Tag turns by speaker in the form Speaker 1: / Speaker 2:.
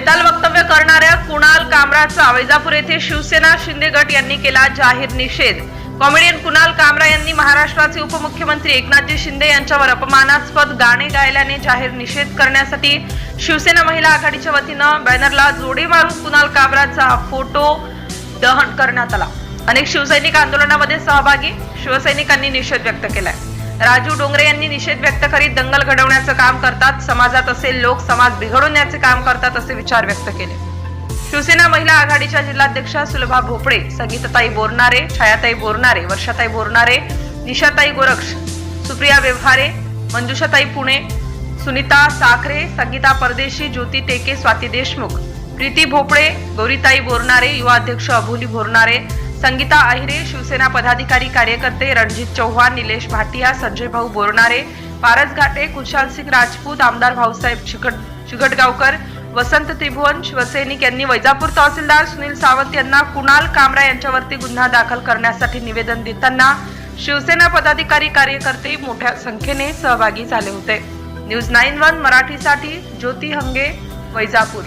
Speaker 1: बेताल वक्तव्य करणाऱ्या कुणाल कामराचा वैजापूर येथे शिवसेना शिंदे गट यांनी केला जाहीर निषेध. कॉमेडियन कुणाल कामरा यांनी महाराष्ट्राचे उपमुख्यमंत्री एकनाथजी शिंदे यांच्यावर अपमानास्पद गाणे गायल्याने जाहीर निषेध करण्यासाठी शिवसेना महिला आघाडीच्या वतीनं बॅनरला जोडे मारून कुणाल कामराचा फोटो दहन करण्यात आला. अनेक शिवसैनिक आंदोलनामध्ये सहभागी शिवसैनिकांनी निषेध व्यक्त केलाय. राजू डोंगरे यांनी निषेध व्यक्त करीत दंगल घडवण्याचं काम करतात. समाजात असे लोक समाज बिघडवण्याचे काम करतात असे विचार व्यक्त केले. शिवसेना महिला आघाडीच्या जिल्हाध्यक्षा सुलभा भोपळे संगीतताई बोरणारे छायाताई बोरणारे वर्षाताई बोरणारे निशाताई गोरक्ष सुप्रिया व्यवहारे मंजुषाताई पुणे सुनीता साखरे संगीता परदेशी ज्योती टेके स्वाती देशमुख प्रीती भोपळे गौरीताई बोरणारे युवा अध्यक्ष अभोली बोरणारे संगीता आहिरे शिवसेना पदाधिकारी कार्यकर्ते रणजित चौहान निलेश भाटिया संजय भाऊ बोरणारे पारस घाटे कुशाल सिंग राजपूत आमदार भाऊसाहेब चिकट चिकटगावकर वसंत त्रिभुवन शिवसैनिक यांनी वैजापूर तहसीलदार सुनील सावंत यांना कुणाल कामरा यांच्यावरती गुन्हा दाखल करण्यासाठी निवेदन देताना शिवसेना पदाधिकारी कार्यकर्ते मोठ्या संख्येने सहभागी झाले होते. न्यूज नाईन वन मराठीसाठी ज्योती हंगे वैजापूर.